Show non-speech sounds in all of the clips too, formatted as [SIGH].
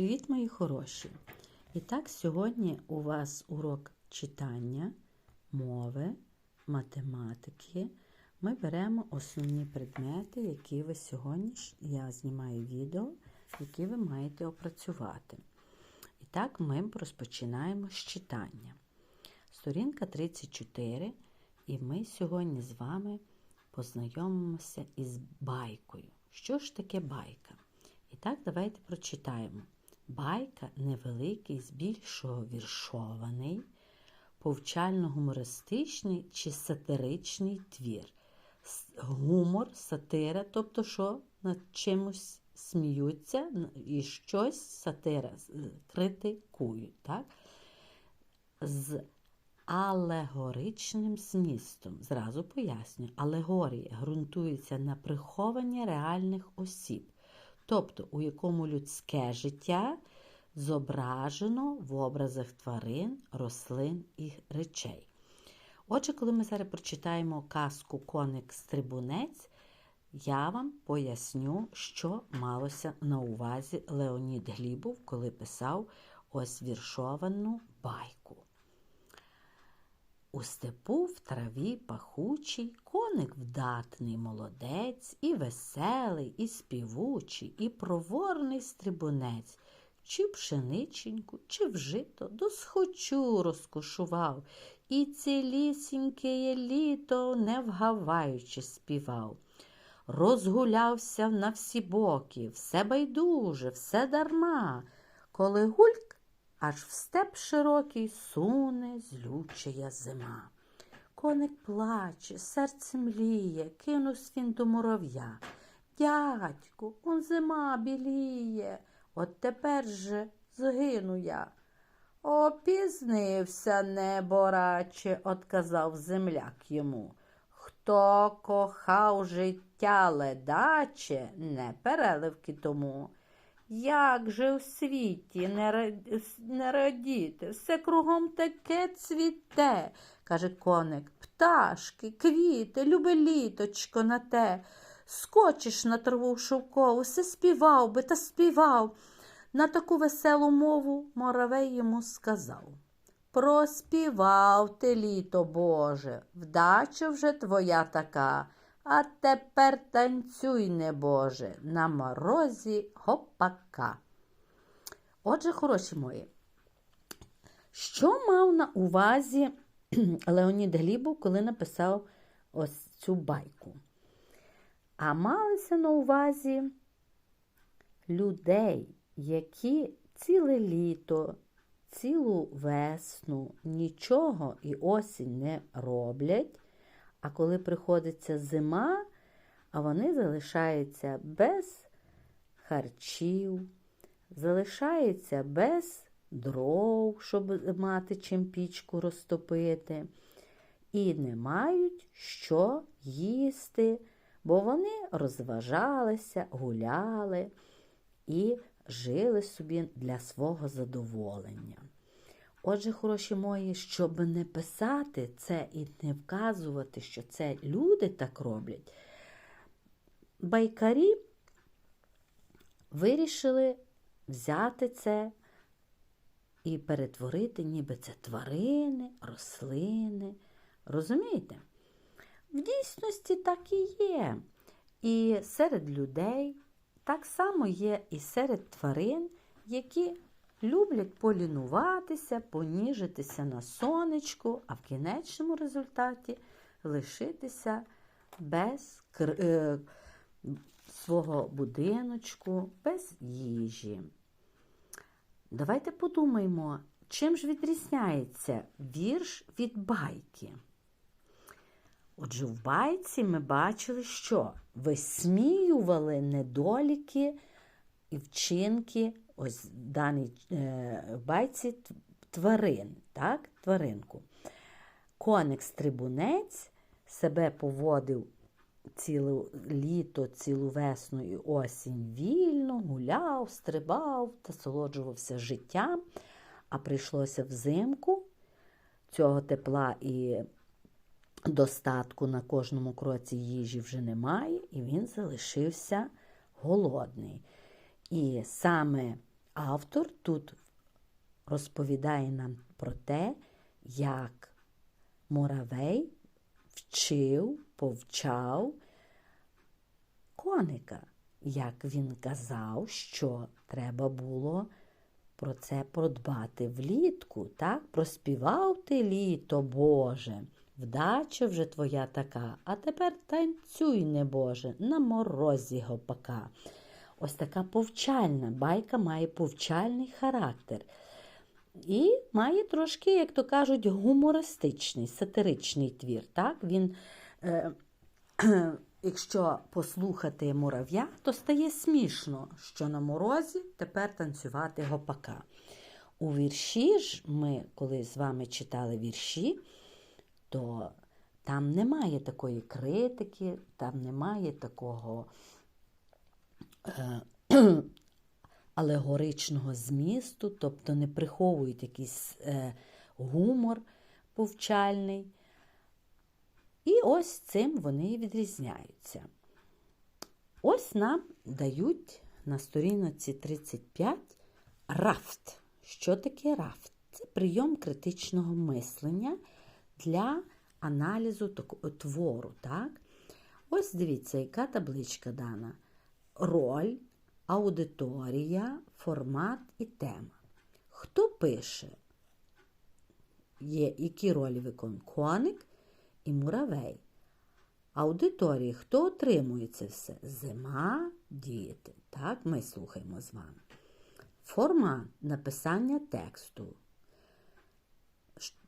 Привіт, мої хороші! І так, сьогодні у вас урок читання, мови, математики. Ми беремо основні предмети, які ви сьогодні я знімаю відео, які ви маєте опрацювати. І так, ми розпочинаємо з читання. Сторінка 34, і ми сьогодні з вами познайомимося із байкою. Що ж таке байка? І так, давайте прочитаємо. Байка невеликий, збільшого віршований, повчально-гумористичний чи сатиричний твір. Гумор, сатира, тобто що над чимось сміються і щось сатира критикують. Так? З алегоричним змістом. Зразу пояснюю, алегорія ґрунтується на прихованні реальних осіб, тобто у якому людське життя зображено в образах тварин, рослин і речей. Отже, коли ми зараз прочитаємо казку Коник Стрибунець, я вам поясню, що малося на увазі Леонід Глібов, коли писав ось віршовану байку. У степу в траві пахучий, коник вдатний молодець, і веселий, і співучий, і проворний стрибунець, чи пшениченьку, чи вжито досхочу розкошував, і цілісіньке літо не вгаваючи співав. Розгулявся на всі боки, все байдуже, все дарма, коли гульк аж в степ широкий суне злючая зима. Коник плаче, серце мліє, кинувсь він до мурав'я. Дядьку, он зима біліє, от тепер же згину я. Опізнився, небораче, отказав земляк йому. Хто кохав життя ледаче, не переливки тому. Як же в світі не, радіти, все кругом таке цвіте, каже коник. Пташки, квіти, любе літочко на те. Скочиш на траву шовкову, все співав би та співав. На таку веселу мову моравей йому сказав. Проспівав ти, літо Боже, вдача вже твоя така, а тепер танцюй, небоже, на морозі гопака. Отже, хороші мої, що мав на увазі [CLEARS THROAT] Леонід Глібов, коли написав ось цю байку? А малися на увазі людей, які ціле літо, цілу весну нічого і осінь не роблять, а коли приходиться зима, а вони залишаються без харчів, залишаються без дров, щоб мати чим пічку розтопити, і не мають що їсти, бо вони розважалися, гуляли і жили собі для свого задоволення. Отже, хороші мої, щоб не писати це і не вказувати, що це люди так роблять, байкарі вирішили взяти це і перетворити, ніби це тварини, рослини. Розумієте? В дійсності так і є. І серед людей так само є і серед тварин, які люблять полінуватися, поніжитися на сонечку, а в кінечному результаті лишитися без е, свого будиночку, без їжі. Давайте подумаємо, чим ж відрізняється вірш від байки. Отже, в байці ми бачили, що висміювали недоліки і вчинки, ось в даній е, байці тварин, так? тваринку. Коник стрибунець себе поводив ціле літо, цілу весну і осінь вільно, гуляв, стрибав, насолоджувався життям, а прийшлося взимку цього тепла і достатку на кожному кроці їжі вже немає, і він залишився голодний. І саме автор тут розповідає нам про те, як муравей вчив, повчав коника, як він казав, що треба було про це продбати влітку, так? Проспівав ти літо, Боже, вдача вже твоя така, а тепер танцюй, небоже, на морозі гопака. Ось така повчальна байка має повчальний характер. І має трошки, як то кажуть, гумористичний, сатиричний твір. Так? Він, е, [CLEARS THROAT] якщо послухати мурав'я, то стає смішно, що на морозі тепер танцювати гопака. У вірші ж ми, коли з вами читали вірші, то там немає такої критики, там немає такого е, [CLEARS THROAT] алегоричного змісту, тобто не приховують якийсь е, гумор повчальний. І ось цим вони і відрізняються. Ось нам дають на сторінці 35 рафт. Що таке рафт? Це прийом критичного мислення для аналізу твору. Так? Ось дивіться, яка табличка дана. Роль, аудиторія, формат і тема. Хто пише? Є які ролі виконує коник і муравей. Аудиторії, хто отримує це все? Зима, діти. Так, ми слухаємо з вами. Формат написання тексту.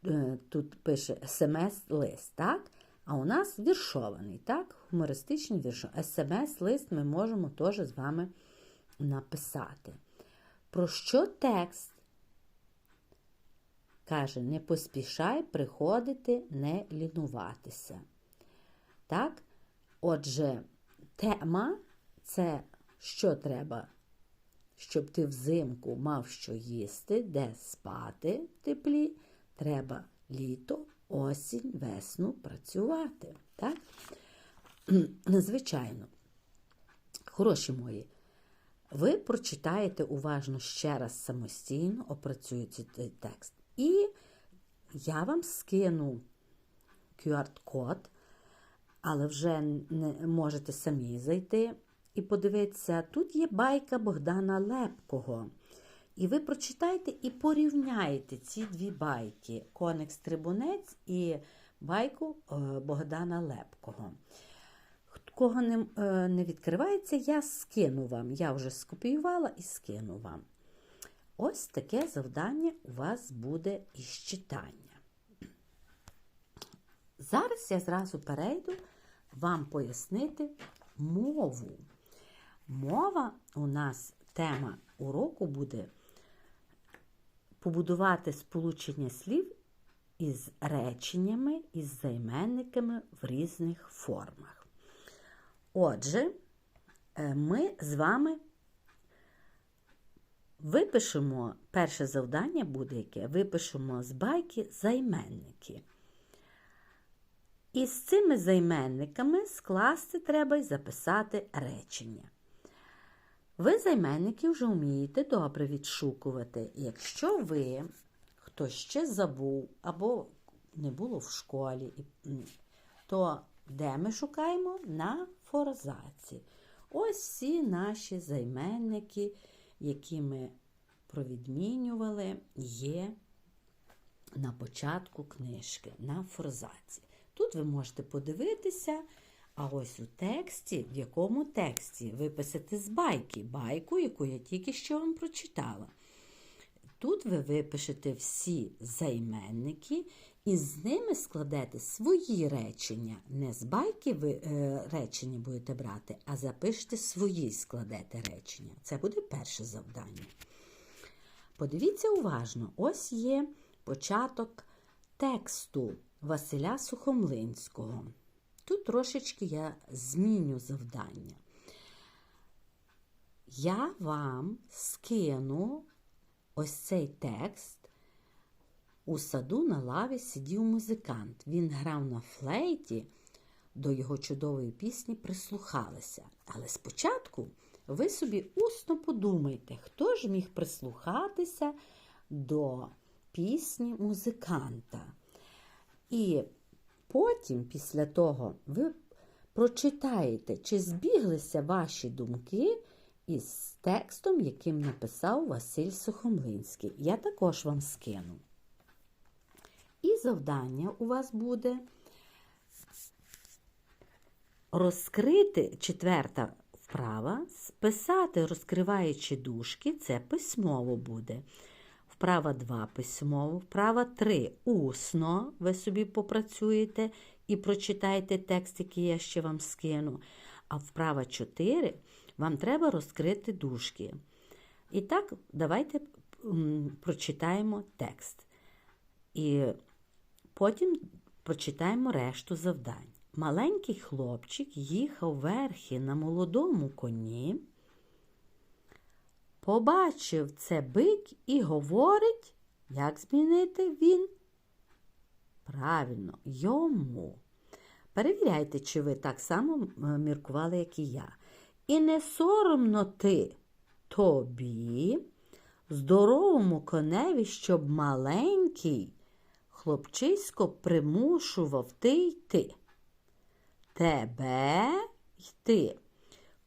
Е, тут пише смс-лист, так? А у нас віршований, так? Гумористичний вірш. СМС-лист ми можемо теж з вами написати. Про що текст? Каже, не поспішай приходити, не лінуватися. Так? Отже, тема це що треба, щоб ти взимку мав що їсти, де спати в теплі, треба літо, осінь, весну працювати. Так? [CLEARS THROAT] Звичайно, хороші мої, ви прочитаєте уважно ще раз самостійно, опрацюєте цей текст. І я вам скину QR-код, але вже не можете самі зайти і подивитися, тут є байка Богдана Лепкого. І ви прочитайте і порівняєте ці дві байки: Коник Стрибунець і байку е, Богдана Лепкого. Кого не, е, не відкривається, я скину вам. Я вже скопіювала і скину вам. Ось таке завдання у вас буде із читання. Зараз я зразу перейду вам пояснити мову. Мова у нас тема уроку буде побудувати сполучення слів із реченнями, із займенниками в різних формах. Отже, е, ми з вами випишемо, перше завдання буде яке, випишемо з байки займенники. І з цими займенниками скласти треба і записати речення. Ви займенники вже вмієте добре відшукувати. Якщо ви хтось ще забув або не було в школі, то де ми шукаємо? На форзаці. Ось всі наші займенники, які ми провідмінювали, є на початку книжки на форзаці. Тут ви можете подивитися. А ось у тексті, в якому тексті виписати з байки, байку, яку я тільки що вам прочитала. Тут ви випишете всі займенники і з ними складете свої речення. Не з байки ви е, речення будете брати, а запишете свої складете речення. Це буде перше завдання. Подивіться уважно, ось є початок тексту Василя Сухомлинського. Тут трошечки я зміню завдання. Я вам скину ось цей текст. У саду на лаві сидів музикант. Він грав на флейті, до його чудової пісні прислухалися. Але спочатку ви собі усно подумайте, хто ж міг прислухатися до пісні музиканта. І потім, після того, ви прочитаєте, чи збіглися ваші думки із текстом, яким написав Василь Сухомлинський. Я також вам скину. І завдання у вас буде розкрити четверта вправа, списати, розкриваючи дужки, це письмово буде. Вправа 2 письмово, вправа 3 усно. Ви собі попрацюєте і прочитаєте текст, який я ще вам скину. А вправа 4 вам треба розкрити дужки. І так, давайте прочитаємо текст. І потім прочитаємо решту завдань. Маленький хлопчик їхав верхи на молодому коні. Побачив це бик і говорить, як змінити він? Правильно, йому. Перевіряйте, чи ви так само міркували, як і я. І не соромно ти тобі, здоровому коневі, щоб маленький хлопчисько примушував ти йти. Тебе йти.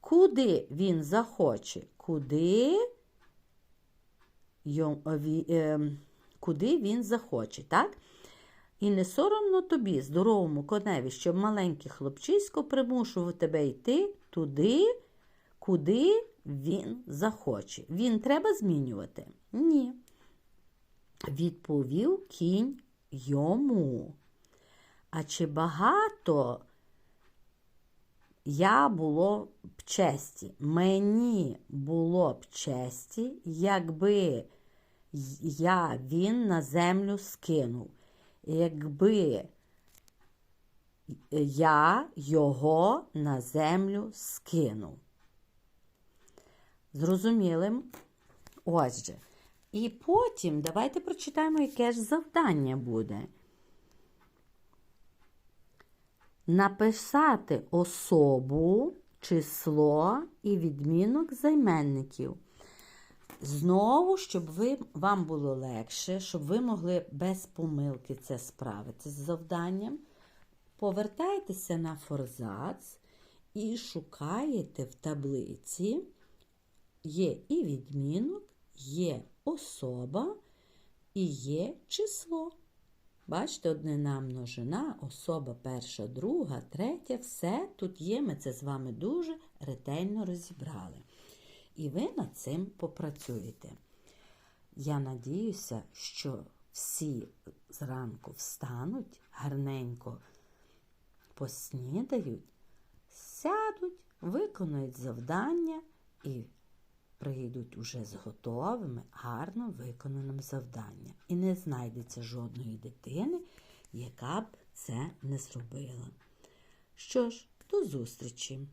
Куди він захоче? Куди, ем, куди він захоче, так? І не соромно тобі, здоровому коневі, щоб маленький хлопчисько примушував тебе йти туди, куди він захоче. Він треба змінювати? Ні. Відповів кінь йому. А чи багато я було б честі? Мені було б честі, якби я він на землю скинув. Якби я його на землю скинув. Зрозуміли? Ось же. І потім давайте прочитаємо, яке ж завдання буде. Написати особу, число і відмінок займенників. Знову, щоб ви, вам було легше, щоб ви могли без помилки це справити з завданням, повертайтеся на форзац і шукаєте в таблиці. Є і відмінок, є особа і є число. Бачите, однина множина, особа перша, друга, третя, все тут є. Ми це з вами дуже ретельно розібрали. І ви над цим попрацюєте. Я надіюся, що всі зранку встануть, гарненько поснідають, сядуть, виконують завдання і прийдуть уже з готовими, гарно виконаним завданням. І не знайдеться жодної дитини, яка б це не зробила. Що ж, до зустрічі!